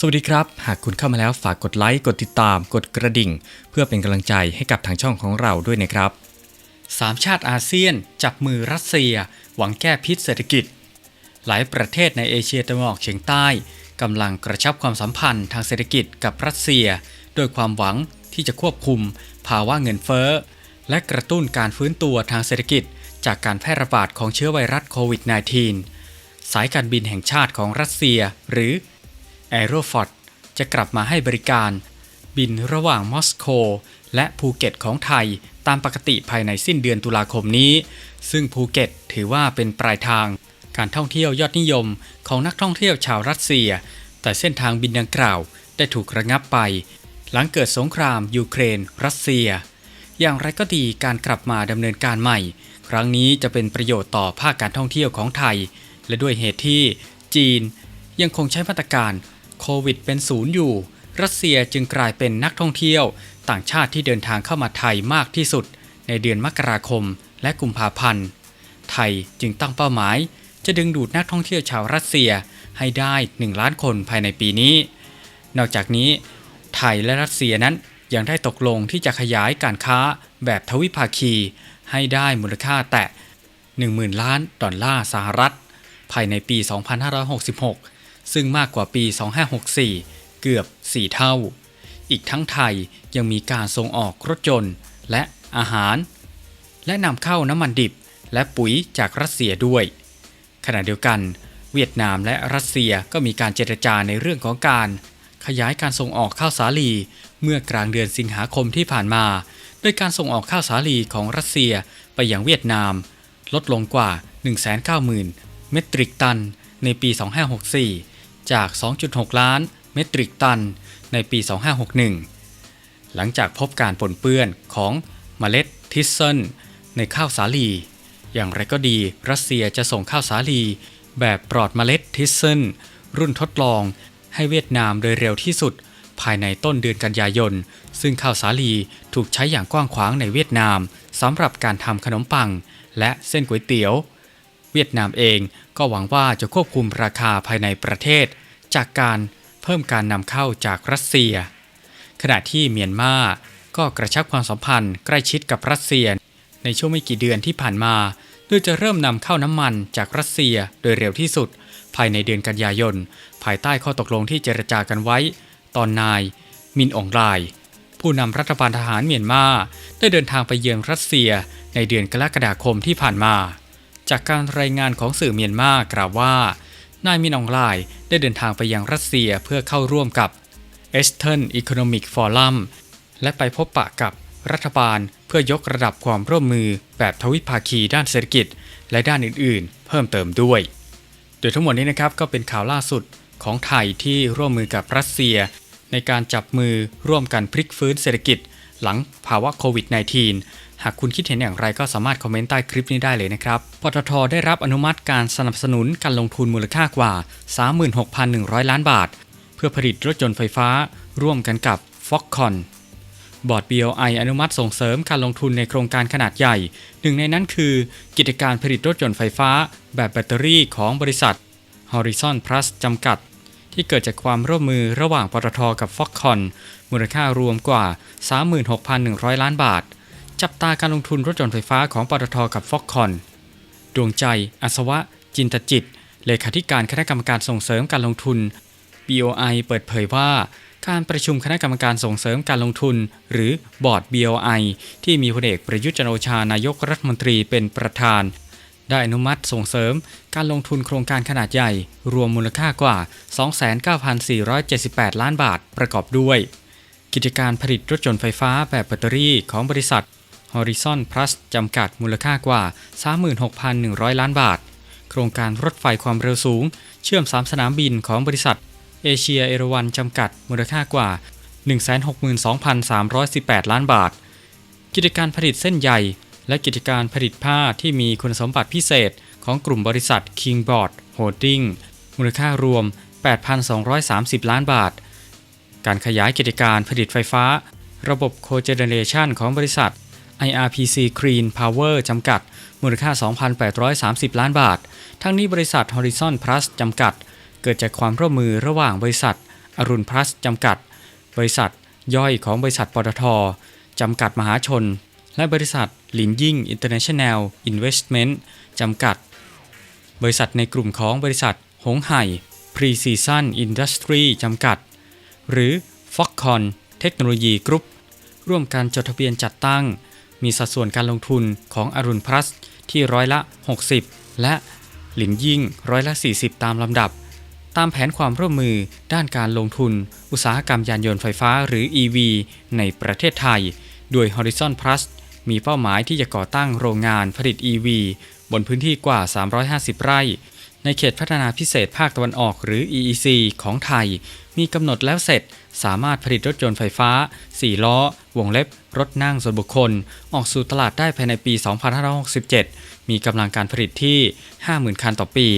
สวัสดีครับ หากคุณเข้ามาแล้วฝากกดไลค์ กดติดตาม กดกระดิ่ง เพื่อเป็นกำลังใจให้กับทางช่องของเราด้วยนะครับสามชาติอาเซียน จับมือรัสเซีย หวังแก้พิษเศรษฐกิจ หลายประเทศในเอเชียตะวันออกเฉียงใต้กำลังกระชับความสัมพันธ์ทางเศรษฐกิจกับรัสเซีย โดยความหวังที่จะควบคุม ภาวะเงินเฟ้อ และกระตุ้นการฟื้นตัวทางเศรษฐกิจ จากการแพร่ระบาดของเชื้อไวรัสโควิด -19 สายการบินแห่งชาติของรัสเซีย หรือ a e r o f l o t จะกลับมาให้บริการ บินระหว่างมอสโกและภูเก็ตของไทยตามปกติภายในสิ้นเดือนตุลาคมนี้ ซึ่งภูเก็ตถือว่าเป็นปลายทาง การท่องเที่ยวยอดนิยมของนักท่องเที่ยวชาวรัสเซีย แต่เส้นทางบินดังกล่าวได้ถูกระงับไป หลังเกิดสงครามยูเครน รัสเซีย อย่างไรก็ดีการกลับมาดำเนินการใหม่ ครั้งนี้จะเป็นประโยชน์ต่อภาคการท่องเที่ยวของไทย และด้วยเหตุที่จีนยังคงใช้มาตรการ โควิดเป็นศูนย์อยู่ รัสเซียจึงกลายเป็นนักท่องเที่ยว ต่างชาติที่เดินทางเข้ามาไทยมากที่สุด ในเดือนมกราคมและกุมภาพันธ์ ไทยจึงตั้งเป้าหมาย จะดึงดูดนักท่องเที่ยวชาวรัสเซียให้ได้ 1 ล้านคนภายในปีนี้ นอกจากนี้ ไทยและรัสเซียนั้นยังได้ตกลงที่จะขยายการค้าแบบทวิภาคี ให้ได้มูลค่าแตะ 10,000 ล้านดอลลาร์สหรัฐ ภายในปี 2566 ซึ่งมากกว่าปี 2564 เกือบ 4 เท่า อีกทั้งไทยยังมีการส่งออกรถยนต์และอาหาร และนำเข้าน้ำมันดิบและปุ๋ยจากรัสเซียด้วย ขณะเดียวกัน เวียดนามและรัสเซียก็มีการเจรจาในเรื่องของการขยายการส่งออกข้าวสาลีเมื่อกลางเดือนสิงหาคมที่ผ่านมา โดยการส่งออกข้าวสาลีของรัสเซียไปยังเวียดนาม ลดลงกว่า 190,000 เมตริกตันในปี 2564 จาก 2.6 ล้านเมตริกตันในปี 2561 หลังจากพบการปนเปื้อนของเมล็ดทิสเซนในข้าวสาลี อย่างไรก็ดีรัสเซียจะส่งข้าวสาลี แบบปลอดเมล็ดทิสเซนรุ่นทดลองให้เวียดนามโดยเร็วที่สุด ภายในต้นเดือนกันยายน ซึ่งข้าวสาลีถูกใช้อย่างกว้างขวางในเวียดนามสำหรับการทำขนมปัง และเส้นก๋วยเตี๋ยว เวียดนามเองก็หวังว่าจะควบคุมราคาภายในประเทศ จากการเพิ่มการนำเข้าจากรัสเซีย ขณะที่เมียนมาก็กระชับความสัมพันธ์ใกล้ชิดกับรัสเซีย ในช่วงไม่กี่เดือนที่ผ่านมาโดยจะเริ่มนำเข้าน้ำมันจากรัสเซียโดยเร็วที่สุด ภายในเดือนกันยายน ภายใต้ข้อตกลงที่เจรจากันไว้ ตอนนาย มินอองไลผู้นำรัฐบาลทหารเมียนมาได้เดินทางไปเยือนรัสเซียในเดือนกรกฎาคมที่ผ่านมา จากการรายงานของสื่อเมียนมากล่าวว่า นายมินอองไลน์ได้เดินทางไปยังรัสเซียเพื่อเข้าร่วมกับ e s t e r n Economic Forum และไปพบปะกับรัฐบาลเพื่อยกระดับความร่วมมือแบบทวิภาคีด้านเศรษฐกิจ และด้านอื่นๆ เพิ่มเติมด้วย โดยทั้งหมดนี้นะครับก็เป็นข่าวล่าสุดของไทยที่ร่วมมือกับรัสเซีย ในการจับมือร่วมกันพลิกฟื้นเศรษฐกิจ หลังภาวะโควิด -19 หากคุณคิดเห็นอย่างไรก็สามารถคอมเมนต์ใต้คลิปนี้ได้เลยนะครับ ปตทได้รับอนุมัติการสนับสนุนการลงทุนมูลค่ากว่า 36,100 ล้านบาท เพื่อผลิตรถยนต์ไฟฟ้า ร่วมกันกับ Foxconn บอร์ด BOI อนุมัติส่งเสริมการลงทุนในโครงการขนาดใหญ่ หนึ่งในนั้นคือ กิจการผลิตรถยนต์ไฟฟ้า แบบแบตเตอรี่ของบริษัท Horizon Plus จำกัด ที่เกิดจากความร่วมมือระหว่างปตทกับ Foxconn มูลค่ารวมกว่า 36,100 ล้านบาท จับตาการลงทุนรถยนต์ไฟฟ้าของปตทกับ Foxconn ดวงใจ อัศวะ จินตจิต เลขาธิการคณะกรรมการส่งเสริมการลงทุน BOI เปิดเผยว่าการประชุมคณะกรรมการส่งเสริมการลงทุน หรือบอร์ด BOI ที่มีพลเอกประยุทธ์จันโอชานายกรัฐมนตรีเป็นประธาน ได้อนุมัติส่งเสริมการลงทุนโครงการขนาดใหญ่ รวมมูลค่ากว่า 29,478 ล้านบาทประกอบด้วย กิจการผลิตรถยนต์ไฟฟ้าแบบแบตเตอรี่ของบริษัท Horizon Plus จำกัดมูลค่ากว่า 36,100 ล้านบาท โครงการรถไฟความเร็วสูง เชื่อม 3 สนามบินของบริษัทเอเชียเอราวันจำกัดมูลค่ากว่า 162,318 ล้านบาท กิจการผลิตเส้นใย และกิจการผลิตผ้าที่มีคุณสมบัติพิเศษของกลุ่มบริษัท Kingboard Holding มูลค่ารวม 8,230 ล้านบาท การขยายกิจการผลิตไฟฟ้า ระบบ Cogeneration ของบริษัท IRPC Clean Power จำกัด มูลค่า 2,830 ล้านบาท ทั้งนี้บริษัท Horizon Plus จำกัด เกิดจากความร่วมมือระหว่างบริษัท อรุณพลัสจำกัด บริษัทย่อยของบริษัทปตทจำกัดมหาชน และบริษัทหลินยิ่งอินเตอร์เนชั่นแนลอินเวสท์เมนต์จำกัด บริษัทในกลุ่มของบริษัท หงไห่ Precision Industry จำกัด หรือ Foxconn เทคโนโลยีกรุ๊ปร่วมกันจดทะเบียนจัดตั้ง มีสัดส่วนการลงทุนของอรุณพลัสที่ร้อยละ 60 และหลินยิ่งร้อยละ 40 ตามลำดับ ตามแผนความร่วมมือด้านการลงทุน อุตสาหกรรมยานยนต์ไฟฟ้าหรือ EV ในประเทศไทย โดย Horizon Plus มีเป้าหมายที่จะก่อตั้งโรงงานผลิต EV บนพื้นที่กว่า 350 ไร่ ในเขตพัฒนาพิเศษภาคตะวันออกหรือ EEC ของไทย มีกำหนดแล้วเสร็จสามารถผลิตรถยนต์ไฟฟ้า 4 ล้อ วงเล็บ รถนั่งส่วนบุคคล ออกสู่ตลาดได้ภายในปี 2567 มีกำลังการผลิตที่ 50,000 คันต่อปี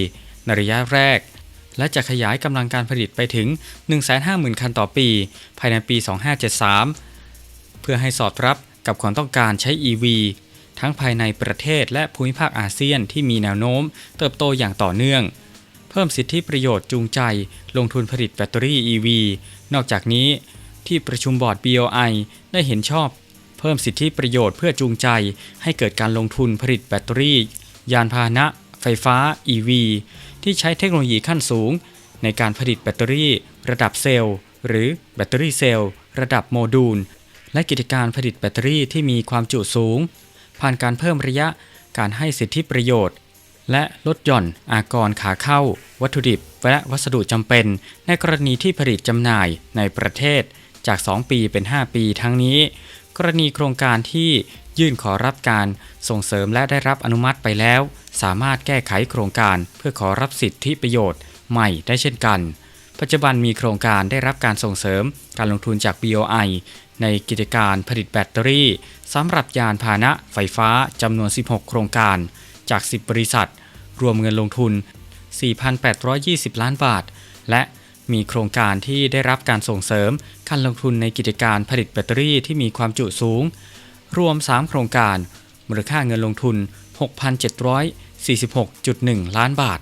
ในระยะแรก และจะขยายกำลังการผลิตไปถึง 150,000 คันต่อปี ภายในปี 2573 เพื่อให้สอดรับ กับความต้องการใช้ EV ทั้งภายในประเทศและภูมิภาคอาเซียนที่มีแนวโน้มเติบโตอย่างต่อเนื่อง เพิ่มสิทธิประโยชน์จูงใจ ลงทุนผลิตแบตเตอรี่ EV นอกจากนี้ ที่ประชุมบอร์ด BOI ได้เห็นชอบ เพิ่มสิทธิประโยชน์เพื่อจูงใจ ให้เกิดการลงทุนผลิตแบตเตอรี่ ยานพาหนะ ไฟฟ้า EV ที่ใช้เทคโนโลยีขั้นสูง ในการผลิตแบตเตอรี่ ระดับเซลล์ หรือแบตเตอรี่เซลล์ ระดับโมดูล และกิจการผลิตแบตเตอรี่ที่มีความจุสูง ผ่านการเพิ่มระยะการให้สิทธิประโยชน์ และลดหย่อนอากรขาเข้า วัตถุดิบ และวัสดุจำเป็น ในกรณีที่ผลิตจำหน่ายในประเทศจาก 2 ปีเป็น 5 ปีทั้งนี้ กรณีโครงการที่ยื่นขอรับการส่งเสริมและได้รับอนุมัติไปแล้ว สามารถแก้ไขโครงการเพื่อขอรับสิทธิประโยชน์ใหม่ได้เช่นกัน ปัจจุบันมีโครงการได้รับการส่งเสริมการลงทุนจาก BOI ในกิจการผลิตแบตเตอรี่สำหรับยานพาหนะไฟฟ้าจำนวน 16 โครงการ จาก 10 บริษัท รวมเงินลงทุน 4,820 ล้านบาท และมีโครงการที่ได้รับการส่งเสริมการลงทุนในกิจการผลิตแบตเตอรี่ที่มีความจุสูง รวม 3 โครงการ มูลค่าเงินลงทุน 6,746.1 ล้านบาท